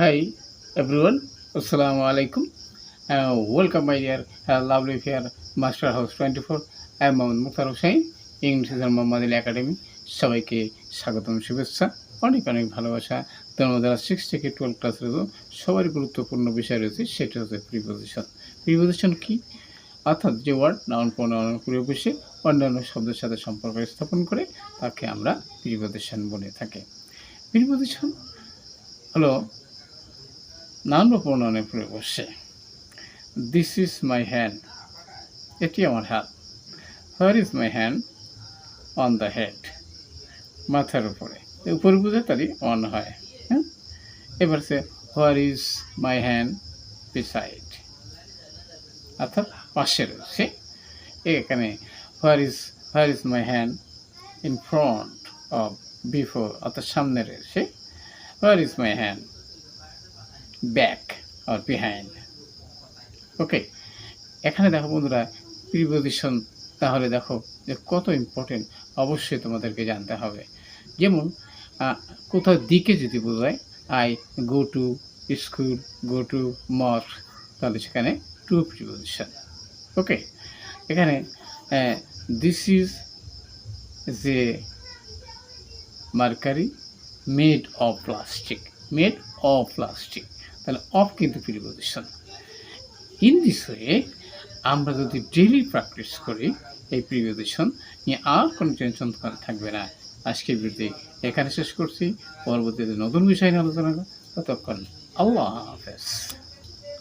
Everyone, Assalamu alaikum. Uh, welcome my dear uh, lovely fair Master House 24. I am Mohammad Mukhtar Hussain, English Mohammad Ali academy সবাইকে স্বাগতম শুভেচ্ছা অনেক অনেক ভালোবাসা। তোমার যারা সিক্স থেকে টুয়েলভ ক্লাস রয়েছে সবারই গুরুত্বপূর্ণ বিষয় রয়েছে সেটা হচ্ছে প্রিপোজিশন প্রিপোজিশন কি? অর্থাৎ যে ওয়ার্ড নাউন প্রনাউন পরিবেশে অন্যান্য শব্দের সাথে সম্পর্ক স্থাপন করে তাকে আমরা প্রিপোজিশন বলে থাকি। প্রিপোজিশন হলো নাউন বা প্রণয়নের প্রয়োগ বসে। দিস ইজ মাই হ্যান্ড এটি আমার হাত। Where is my hand on the head মাথার উপরে। উপরে বুঝে তারই অন হয়। হ্যাঁ? এবার সে where is my hand beside অর্থাৎ পাশে রয়েছে। এখানে where is where is my hand in front of before অর্থাৎ সামনে রয়েছে। Where is my hand back R behind okay এখানে দেখো বন্ধুরা প্রিপোজিশন তাহলে দেখো যে কত ইম্পর্টেন্ট অবশ্যই তোমাদেরকে জানতে হবে। যেমন কোথাও দিকে যদি বোঝায় I go to school go to mosque তাহলে সেখানে টু প্রিপোজিশন ওকে এখানে দিস ইজ যে marker made of plastic made of plastic তাহলে অফ কিন্তু প্রিপোজিশন ইন দিস ওয়ে আমরা যদি ডেলি প্র্যাকটিস করি, এই প্রিপোজিশন নিয়ে আর কোনো টেনশন থাকবে না। আজকের বিরুদ্ধে এখানে শেষ করছি। পরবর্তীতে নতুন বিষয় নিয়ে আলোচনা। ততক্ষণ আল্লাহ হাফেজ।